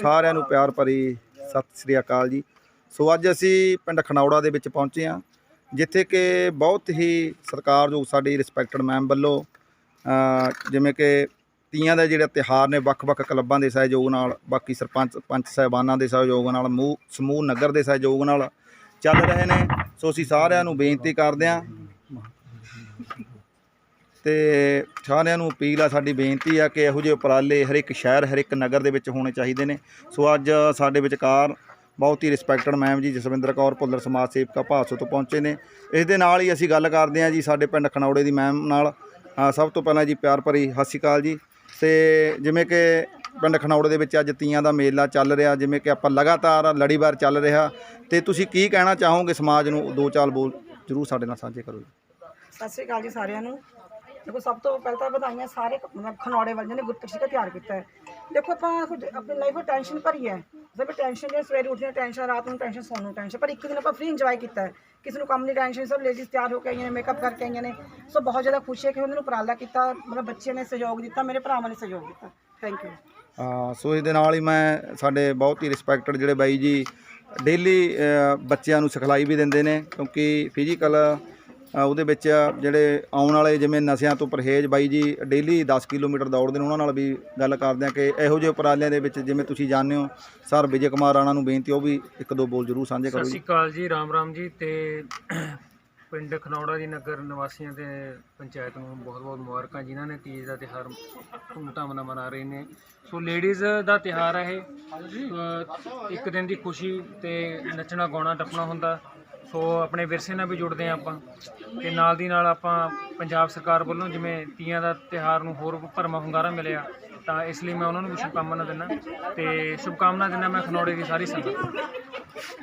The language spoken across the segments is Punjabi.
ਸਾਰਿਆਂ ਨੂੰ ਪਿਆਰ ਭਰੀ ਸਤਿ ਸ੍ਰੀ ਅਕਾਲ ਜੀ। ਸੋ ਅੱਜ ਅਸੀਂ ਪਿੰਡ ਖਨੌੜਾ ਦੇ ਵਿੱਚ ਪਹੁੰਚੇ ਹਾਂ, ਜਿੱਥੇ ਕਿ ਬਹੁਤ ਹੀ ਸਤਿਕਾਰਯੋਗ ਸਾਡੀ ਰਿਸਪੈਕਟਡ ਮੈਮ ਵੱਲੋਂ ਜਿਵੇਂ ਕਿ ਤੀਆਂ ਦਾ ਜਿਹੜਾ ਤਿਹਾਰ ਨੇ, ਵੱਖ-ਵੱਖ ਕਲੱਬਾਂ ਦੇ ਸਹਿਯੋਗ ਨਾਲ, ਬਾਕੀ ਸਰਪੰਚ, ਪੰਚ ਸਾਹਿਬਾਨਾਂ ਦੇ ਸਹਿਯੋਗ ਨਾਲ ਮੂ- ਸਮੂਹ ਨਗਰ ਦੇ ਸਹਿਯੋਗ ਨਾਲ ਚੱਲ ਰਹੇ ਨੇ। ਸੋ ਅਸੀਂ ਸਾਰਿਆਂ ਨੂੰ ਬੇਨਤੀ ਕਰਦੇ ਹਾਂ ਤੇ ਸਾਰਿਆਂ ਨੂੰ ਅਪੀਲ ਆ, ਸਾਡੀ ਬੇਨਤੀ ਆ ਕਿ ਇਹੋ ਜਿਹੇ ਉਪਰਾਲੇ ਹਰ ਇੱਕ ਸ਼ਹਿਰ, ਹਰ ਇੱਕ ਨਗਰ ਦੇ ਵਿੱਚ ਹੋਣੇ ਚਾਹੀਦੇ ਨੇ। ਸੋ ਅੱਜ ਸਾਡੇ ਵਿਚਕਾਰ ਬਹੁਤ ਹੀ ਰਿਸਪੈਕਟਡ ਮੈਮ ਜੀ ਜਸਵਿੰਦਰ ਕੌਰ, ਭੁੱਲਰ ਸਮਾਜ ਸੇਵਕਾ ਭਾਸੋ ਤੋਂ ਪਹੁੰਚੇ ਨੇ। ਇਸ ਦੇ ਨਾਲ ਹੀ ਅਸੀਂ ਗੱਲ ਕਰਦੇ ਹਾਂ ਜੀ ਸਾਡੇ ਪਿੰਡ ਖਣੌੜੇ ਦੀ ਮੈਮ ਨਾਲ। ਸਭ ਤੋਂ ਪਹਿਲਾਂ ਜੀ ਪਿਆਰ ਭਰੀ ਸਤਿ ਸ਼੍ਰੀ ਅਕਾਲ ਜੀ। ਤੇ ਜਿਵੇਂ ਕਿ ਪਿੰਡ ਖਣੌੜੇ ਦੇ ਵਿੱਚ ਅੱਜ ਤੀਆਂ ਦਾ ਮੇਲਾ ਚੱਲ ਰਿਹਾ, ਜਿਵੇਂ ਕਿ ਆਪਾਂ ਲਗਾਤਾਰ ਲੜੀਵਾਰ ਚੱਲ ਰਿਹਾ। ਤੇ ਤੁਸੀਂ ਕੀ ਕਹਿਣਾ ਚਾਹੋਗੇ ਸਮਾਜ ਨੂੰ? ਦੋ ਚਾਲ ਬੋਲ ਜਰੂਰ ਸਾਡੇ ਨਾਲ ਸਾਂਝੇ ਕਰੋ ਜੀ। ਸਤਿ ਸ਼੍ਰੀ ਅਕਾਲ ਜੀ ਸਾਰਿਆਂ ਨੂੰ। ਦੇਖੋ, ਸਭ ਤੋਂ ਪਹਿਲਾਂ ਤਾਂ ਵਧਾਈਆਂ ਸਾਰੇ ਮਤਲਬ ਖਨੌੜੇ ਵਾਲਿਆਂ ਨੇ ਗੁਰਪ੍ਰੀਤ ਸਿੰਘ ਤਿਆਰ ਕੀਤਾ ਹੈ। ਦੇਖੋ, ਆਪਾਂ ਕੁਝ ਆਪਣੀ ਲਾਈਫ ਵਿੱਚ ਟੈਨਸ਼ਨ ਭਰੀ ਹੈ। ਸਭ ਟੈਨਸ਼ਨ ਹੈ ਸਵੇਰੇ ਉੱਠਣ ਟੈਨਸ਼ਨ ਰਾਤ ਨੂੰ ਟੈਨਸ਼ਨ ਸੌਣ ਨੂੰ ਟੈਨਸ਼ਨ ਪਰ ਇੱਕ ਦਿਨ ਆਪਾਂ ਫ੍ਰੀ ਇੰਜੋਏ ਕੀਤਾ ਹੈ। ਕਿਸੇ ਨੂੰ ਕੰਮ ਦੀ ਟੈਨਸ਼ਨ ਸਭ ਲੇਡੀਜ਼ ਤਿਆਰ ਹੋ ਕੇ ਆਈਆਂ ਨੇ ਮੇਕਅਪ ਕਰਕੇ ਆਈਆਂ ਨੇ। ਸੋ ਬਹੁਤ ਜ਼ਿਆਦਾ ਖੁਸ਼ੀ ਹੈ ਕਿ ਉਹਨਾਂ ਨੂੰ ਉਪਰਾਲਾ ਕੀਤਾ, ਮਤਲਬ ਬੱਚੇ ਨੇ ਸਹਿਯੋਗ ਦਿੱਤਾ, ਮੇਰੇ ਭਰਾਵਾਂ ਨੇ ਸਹਿਯੋਗ ਦਿੱਤਾ। ਥੈਂਕ ਯੂ ਸੋ ਇਸ ਦੇ ਨਾਲ ਹੀ ਮੈਂ ਸਾਡੇ ਬਹੁਤ ਹੀ ਰਿਸਪੈਕਟਡ ਜਿਹੜੇ ਬਾਈ ਜੀ ਡੇਲੀ ਬੱਚਿਆਂ ਨੂੰ ਸਿਖਲਾਈ ਵੀ ਦਿੰਦੇ ਨੇ, ਕਿਉਂਕਿ ਫਿਜ਼ੀਕਲ ਉਹਦੇ ਵਿੱਚ ਜਿਹੜੇ ਆਉਣ ਵਾਲੇ ਜਿਵੇਂ ਨਸ਼ਿਆਂ ਤੋਂ ਪਰਹੇਜ਼ ਬਾਈ ਜੀ ਡੇਲੀ 10 ਕਿਲੋਮੀਟਰ ਦੌੜਦੇ ਨੇ ਉਹਨਾਂ ਨਾਲ ਵੀ ਗੱਲ ਕਰਦੇ ਆ ਕਿ ਇਹੋ ਜਿਹੇ ਉਪਰਾਲਿਆਂ ਦੇ ਵਿੱਚ ਜਿਵੇਂ ਤੁਸੀਂ ਜਾਣਦੇ ਹੋ ਸਰ ਵਿਜੇ ਕੁਮਾਰ ਰਾਣਾ ਨੂੰ ਬੇਨਤੀ ਉਹ ਵੀ ਇੱਕ ਦੋ ਬੋਲ ਜ਼ਰੂਰ ਸਾਂਝੇ ਸਤਿ ਕਰੋ ਸ਼੍ਰੀ ਜੀ ਅਕਾਲ ਜੀ ਰਾਮ ਰਾਮ ਜੀ ਤੇ ਪਿੰਡ ਖਨੌੜਾ ਦੀ ਨਗਰ ਨਿਵਾਸੀਆਂ ਤੇ ਪੰਚਾਇਤ ਨੂੰ ਬਹੁਤ ਬਹੁਤ ਮੁਬਾਰਕਾਂ ਜਿਨ੍ਹਾਂ ਨੇ ਤੀਜ ਦਾ ਤਿਹਾਰ ਧੂਮਧਾਮ ਨਾਲ ਮਨਾ ਰਹੇ ਨੇ। ਸੋ ਲੇਡੀਜ਼ ਦਾ ਤਿਹਾਰ ਹੈ ਇਹ ਇੱਕ ਦਿਨ ਦੀ ਖੁਸ਼ੀ ਤੇ ਨੱਚਣਾ ਗਾਉਣਾ ਟੱਪਣਾ ਹੁੰਦਾ। ਸੋ ਆਪਣੇ ਵਿਰਸੇ ਨਾਲ ਵੀ ਜੁੜਦੇ ਹਾਂ ਆਪਾਂ ਤੇ ਨਾਲ ਦੀ ਨਾਲ ਆਪਾਂ ਪੰਜਾਬ ਸਰਕਾਰ ਵੱਲੋਂ ਜਿਵੇਂ ਤੀਆਂ ਦਾ ਤਿਹਾਰ ਨੂੰ ਹੋਰ ਭਰਮਾ ਹੁੰਗਾਰਾ ਮਿਲਿਆ ਤਾਂ ਇਸ ਲਈ ਮੈਂ ਉਹਨਾਂ ਨੂੰ ਵੀ ਸ਼ੁਭਕਾਮਨਾ ਦਿੰਦਾ ਤੇ ਸ਼ੁਭਕਾਮਨਾ ਦਿੰਦਾ ਮੈਂ ਖਨੌੜੇ ਦੀ ਸਾਰੀ ਸੰਗਤ ਨੂੰ।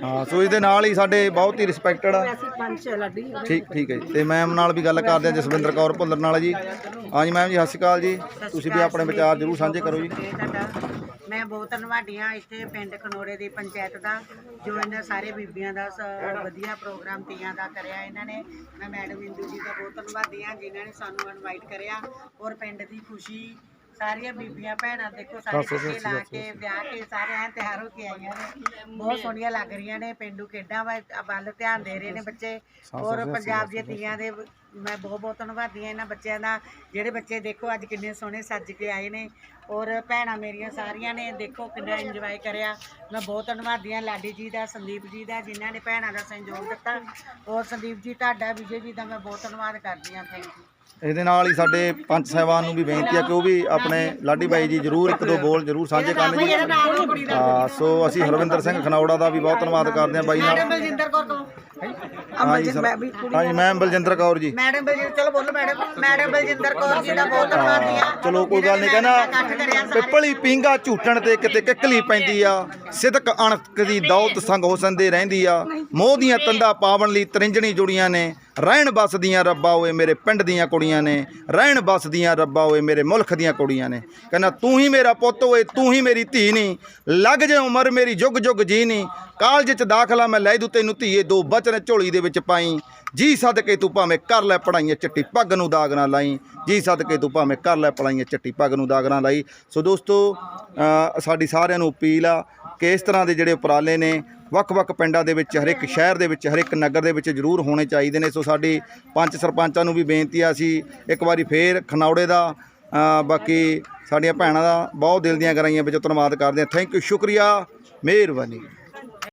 ਹਾਂ ਸੋ ਇਸ ਦੇ ਨਾਲ ਹੀ ਸਾਡੇ ਬਹੁਤ ਹੀ ਰਿਸਪੈਕਟਡ ਲਾਡੀ ਠੀਕ ਠੀਕ ਹੈ ਜੀ। ਤੇ ਮੈਮ ਨਾਲ ਵੀ ਗੱਲ ਕਰਦੇ ਆ ਜਸਵਿੰਦਰ ਕੌਰ ਭੁੱਲਰ ਨਾਲ ਜੀ। ਹਾਂਜੀ ਮੈਮ ਜੀ ਸਤਿ ਸ਼੍ਰੀ ਅਕਾਲ ਜੀ। ਤੁਸੀਂ ਵੀ ਆਪਣੇ ਵਿਚਾਰ ਜ਼ਰੂਰ ਸਾਂਝੇ ਕਰੋ ਜੀ। ਮੈਂ ਬਹੁਤ ਧੰਨਵਾਦੀ ਹਾਂ ਇੱਥੇ ਪਿੰਡ ਖਨੋੜੇ ਦੀ ਪੰਚਾਇਤ ਦਾ, ਜੋ ਇਹਨਾਂ ਸਾਰੇ ਬੀਬੀਆਂ ਦਾ ਸ- ਵਧੀਆ ਪ੍ਰੋਗਰਾਮ ਤੀਆਂ ਦਾ ਕਰਿਆ ਇਹਨਾਂ ਨੇ। ਮੈਂ ਮੈਡਮ ਇੰਦੂ ਜੀ ਦਾ ਬਹੁਤ ਧੰਨਵਾਦੀ ਹਾਂ, ਜਿਨ੍ਹਾਂ ਨੇ ਸਾਨੂੰ ਇਨਵਾਈਟ ਕਰਿਆ। ਔਰ ਪਿੰਡ ਦੀ ਖੁਸ਼ੀ ਸਾਰੀਆਂ ਬੀਬੀਆਂ ਭੈਣਾਂ ਦੇਖੋ ਸਾਰੇ ਟਿੱਕੇ ਲਾ ਕੇ ਵਿਆਹ ਕੇ ਸਾਰੇ ਐਂ ਤਿਆਰ ਹੋ ਕੇ ਆਈਆਂ ਨੇ। ਬਹੁਤ ਸੋਹਣੀਆਂ ਲੱਗ ਰਹੀਆਂ ਨੇ ਪਿੰਡੂ ਖੇਡਾਂ ਵੱਲ ਵੱਲ ਧਿਆਨ ਦੇ ਰਹੇ ਨੇ ਬੱਚੇ। ਔਰ ਪੰਜਾਬ ਦੀਆਂ ਤੀਆਂ ਦੇ ਮੈਂ ਬਹੁਤ ਬਹੁਤ ਧੰਨਵਾਦੀ ਹਾਂ ਇਹਨਾਂ ਬੱਚਿਆਂ ਦਾ ਜਿਹੜੇ ਬੱਚੇ ਦੇਖੋ ਅੱਜ ਕਿੰਨੇ ਸੋਹਣੇ ਸੱਜ ਕੇ ਆਏ ਨੇ। ਔਰ ਭੈਣਾਂ ਮੇਰੀਆਂ ਸਾਰੀਆਂ ਨੇ ਦੇਖੋ ਕਿੰਨਾ ਇੰਜੋਏ ਕਰਿਆ। ਮੈਂ ਬਹੁਤ ਧੰਨਵਾਦੀ ਹਾਂ ਲਾਡੀ ਜੀ ਦਾ ਸੰਦੀਪ ਜੀ ਦਾ ਜਿਨ੍ਹਾਂ ਨੇ ਭੈਣਾਂ ਦਾ ਸਹਿਯੋਗ ਦਿੱਤਾ। ਔਰ ਸੰਦੀਪ ਜੀ ਤੁਹਾਡਾ ਵਿਜੇ ਜੀ ਦਾ ਮੈਂ ਬਹੁਤ ਧੰਨਵਾਦ ਕਰਦੀ ਹਾਂ ਥੈਂਕ ਯੂ ਇਹਦੇ ਨਾਲ ਹੀ ਸਾਡੇ ਪੰਚ ਸਾਹਿਬਾਨ ਨੂੰ ਵੀ ਬੇਨਤੀ ਆ ਕਿ ਉਹ ਵੀ ਆਪਣੇ ਲਾਡੀ ਬਾਈ ਜੀ ਜਰੂਰ ਇੱਕ ਦੋ ਬੋਲ ਜਰੂਰ ਸਾਂਝੇ ਕਰਨ ਜੀ। ਹਾਂ ਸੋ ਅਸੀਂ ਹਰਵਿੰਦਰ ਸਿੰਘ ਖਨੌੜਾ ਦਾ ਵੀ ਬਹੁਤ ਧੰਨਵਾਦ ਕਰਦੇ ਹਾਂ ਬਾਈ ਨਾਲ। ਬਲਜਿੰਦਰ ਕੌਰ ਕਹੋ। ਹਾਂਜੀ ਮੈਮ ਬਲਜਿੰਦਰ ਕੌਰ ਜੀ। ਮੈਡਮ ਬਲਜਿੰਦਰ ਚਲੋ ਬੋਲੋ ਮੈਡਮ। ਮੈਡਮ ਬਲਜਿੰਦਰ ਕੌਰ ਜੀ ਦਾ ਬਹੁਤ ਧੰਨਵਾਦੀ ਹਾਂ ਚਲੋ ਕੋਈ ਗੱਲ ਨਹੀਂ ਕਹਿੰਦਾ ਪਿੱਪਲੀ ਪਿੰਗਾ ਝੂਟਣ ਤੇ ਕਿਤੇ ਕਿੱਕਲੀ ਪੈਂਦੀ ਆ। ਸਿਦਕ ਅਣਖ ਦੀ ਦੌਲਤ ਸੰਗ ਹੁਸਨ ਦੇ ਰਹਿੰਦੀ ਆ। ਮੋਹ ਦੀਆਂ ਤੰਦਾ ਪਾਵਣ ਲਈ ਤਰਿੰਜਣੀ ਜੁੜੀਆਂ ਨੇ। ਰਹਿਣ ਬਸਦੀਆਂ ਰੱਬਾ ਓਏ ਮੇਰੇ ਪਿੰਡ ਦੀਆਂ ਕੁੜੀਆਂ ਨੇ, ਰਹਿਣ ਬਸਦੀਆਂ ਰੱਬਾ ਓਏ ਮੇਰੇ ਮੁਲਕ ਦੀਆਂ ਕੁੜੀਆਂ ਨੇ। ਕਹਿੰਦਾ, ਤੂੰ ਹੀ ਮੇਰਾ ਪੁੱਤ ਓਏ, ਤੂੰ ਹੀ ਮੇਰੀ ਧੀ ਨਹੀਂ, ਲੱਗ ਜੇ ਉਮਰ ਮੇਰੀ ਜੁਗ ਜੁਗ ਜੀ ਨਹੀਂ, ਕਾਲਜ ਚ ਦਾਖਲਾ ਮੈਂ ਲੈ ਦੂ ਤੈਨੂੰ ਧੀਏ ਦੋ ਬਚਨ ਝੋਲੀ ਦੇ ਵਿੱਚ ਪਾਈ। ਜੀ ਸਦਕੇ ਤੂੰ ਭਾਵੇਂ ਕਰ ਲੈ ਪੜਾਈਆਂ ਚਿੱਟੀ ਪੱਗ ਨੂੰ ਦਾਗ ਨਾ ਲਾਈ। ਜੀ ਸਦਕੇ ਤੂੰ ਭਾਵੇਂ ਕਰ ਲੈ ਪੜਾਈਆਂ ਚਿੱਟੀ ਪੱਗ ਨੂੰ ਦਾਗ ਨਾ ਲਾਈ। ਸੋ ਦੋਸਤੋ ਸਾਡੀ ਸਾਰਿਆਂ ਨੂੰ ਅਪੀਲ ਆ ਕਿ ਇਸ ਤਰ੍ਹਾਂ ਦੇ ਜਿਹੜੇ ਉਪਰਾਲੇ ਨੇ ਵੱਖ-ਵੱਖ ਪਿੰਡਾਂ ਦੇ ਵਿੱਚ ਹਰ ਇੱਕ ਸ਼ਹਿਰ ਦੇ ਵਿੱਚ ਹਰ ਇੱਕ ਨਗਰ ਦੇ ਵਿੱਚ ਜ਼ਰੂਰ ਹੋਣੇ ਚਾਹੀਦੇ ਨੇ। ਸੋ ਸਾਡੀ ਪੰਚ ਸਰਪੰਚਾਂ ਨੂੰ ਵੀ ਬੇਨਤੀ ਆ ਅਸੀਂ ਇੱਕ ਵਾਰੀ ਫੇਰ ਖਨੌੜੇ ਦਾ ਬਾਕੀ ਸਾਡੀਆਂ ਭੈਣਾਂ ਦਾ ਬਹੁਤ ਦਿਲ ਦੀਆਂ ਗਰਾਈਆਂ ਵਿੱਚ ਧੰਨਵਾਦ ਕਰਦੇ ਹਾਂ। ਥੈਂਕ ਯੂ ਸ਼ੁਕਰੀਆ, ਮਿਹਰਬਾਨੀ।